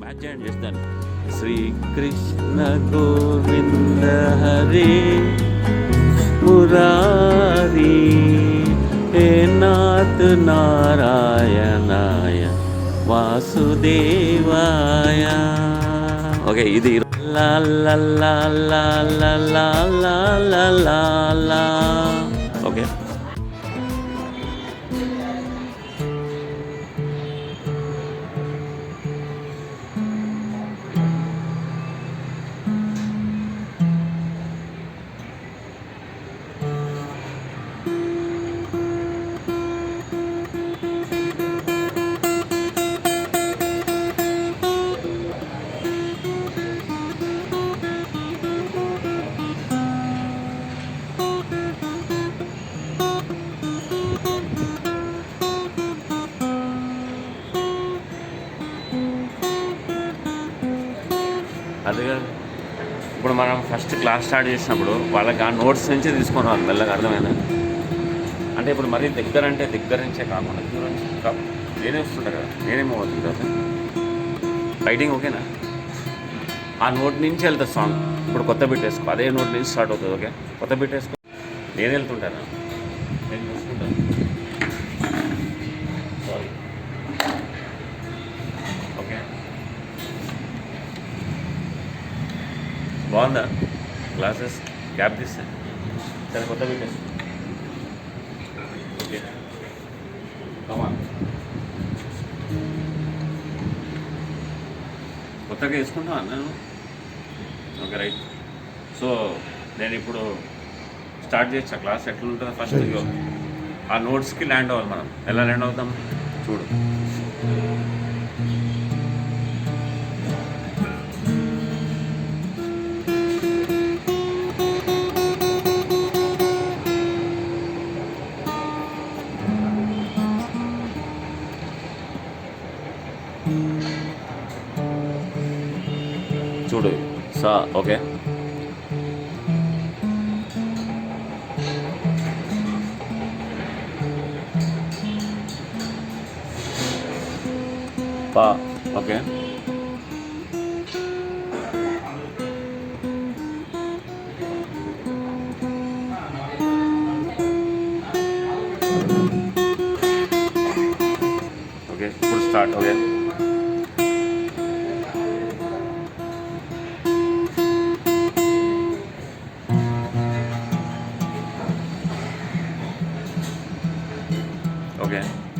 Bad chant is done. Sri Krishna Govinda Hare Murari He Nath Narayanaya Vasudevaya Okay, இது la la la la la la la la la అది కాదు. ఇప్పుడు మనం first class start చేసినప్పుడు వాళ్ళకి ఆ notes నుంచి తీసుకొని వాళ్ళు మెల్లగా అర్థమైందా? అంటే ఇప్పుడు మరీ దగ్గర అంటే దగ్గర నుంచే కాకుండా దూరం నుంచి నేనే వస్తుంటారు కదా నేనేమో అవుతుంది కదా. రైటింగ్ ఓకేనా? ఆ నోట్ నుంచి వెళ్తా సాంగ్ ఇప్పుడు కొత్త బిట్ వేసుకో అదే నోట్ నుంచి స్టార్ట్ అవుతుంది ఓకే? కొత్త బిట్ వేసుకో. నేను వెళ్తుంటాను? నేను బాగుందా? గ్లాసెస్ క్యాప్ తీస్తే. సరే కొత్త పెట్టేసి ఓకే కొత్తగా వేసుకుంటా నేను ఓకే రైట్ సో నేను ఇప్పుడు స్టార్ట్ చేసా క్లాస్ ఎట్లుంటుందో ఫస్ట్ ఇగో ఆ నోట్స్కి ల్యాండ్ అవ్వాలి మనం. ఎలా ల్యాండ్ అవుతాం? చూడు. चूड़ सा ओके पा ओके ओके फुल स्टार्ट हो गया Okay.